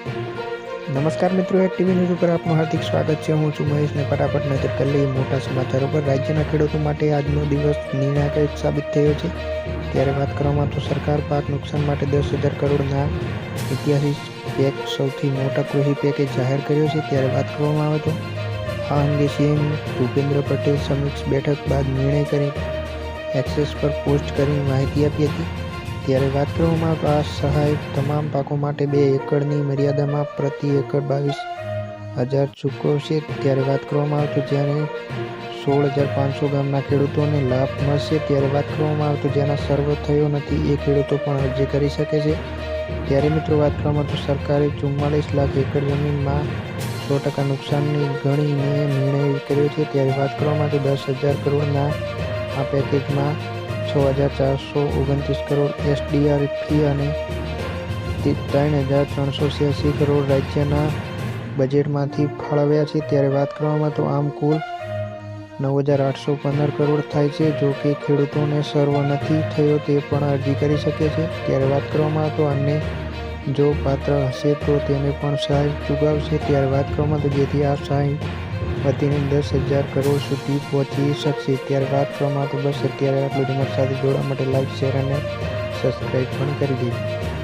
નમસ્કાર મિત્રો, એક ટીવી ન્યૂઝ ઉપર આપનું હાર્દિક સ્વાગત છે. હું છું મહેશને ફટાફટ નજર કરી લઈએ મોટા સમાચારો પર. રાજ્યના ખેડૂતો માટે આજનો દિવસ નિર્ણાયક સાબિત થયો છે. ત્યારે વાત કરવામાં તો સરકાર પાક નુકસાન માટે દસ હજાર કરોડના ઐતિહાસિક પેક, સૌથી મોટા કૃષિ પેકેજ જાહેર કર્યો છે. ત્યારે વાત કરવામાં આવે તો આ અંગે સીએમ ભૂપેન્દ્ર પટેલ સમીક્ષ બેઠક બાદ નિર્ણય કરી એક્સેસ પર પોસ્ટ કરી માહિતી આપી હતી. ત્યારે વાત કરવામાં આવે સહાય તમામ પાકો માટે બે એકડની મર્યાદામાં પ્રતિ એકડ બાવીસ હજાર ચૂકવશે ત્યારે વાત કરવામાં આવે તો જ્યારે સોળ હજાર પાંચસો ગામના ખેડૂતોને લાભ મળશે. ત્યારે વાત કરવામાં આવતું જેના સર્વ થયો નથી એ ખેડૂતો પણ અરજી કરી શકે છે. ત્યારે મિત્રો વાત કરવામાં તો સરકારે ચુમ્માલીસ લાખ એકર જમીનમાં સો ટકા નુકસાનની ગણીને નિર્ણય કર્યો છે. ત્યારે વાત કરવામાં તો દસ હજાર કરોડના આ પેકેજમાં છ હજાર ચારસો ઓગણત્રીસ કરોડ એસડીઆર ફી અને ત્રણ હજાર ત્રણસો છ્યાસી કરોડ રાજ્યના બજેટમાંથી ફાળવ્યા છે. ત્યારે વાત કરવામાં તો આમ કુલ નવ હજાર આઠસો પંદર કરોડ થાય છે. જો કે ખેડૂતોને સર્વ નથી થયો તે પણ અરજી કરી શકે છે. ત્યારે વાત કરવામાં તો અન્ય જો પાત્ર હશે તો તેને પણ સહાય ચૂકવશે. ત્યારે વાત કરવામાં તો જેથી આ સહાય વધીને દસ હજાર કરોડ સુધી પહોંચી શકશે. ત્યારે વાત કરવામાં તો બસ અત્યારે આટલું જ અમારી સાથે જોડવા માટે લાઈક, શેર અને સબસ્ક્રાઈબ પણ કરી દેજો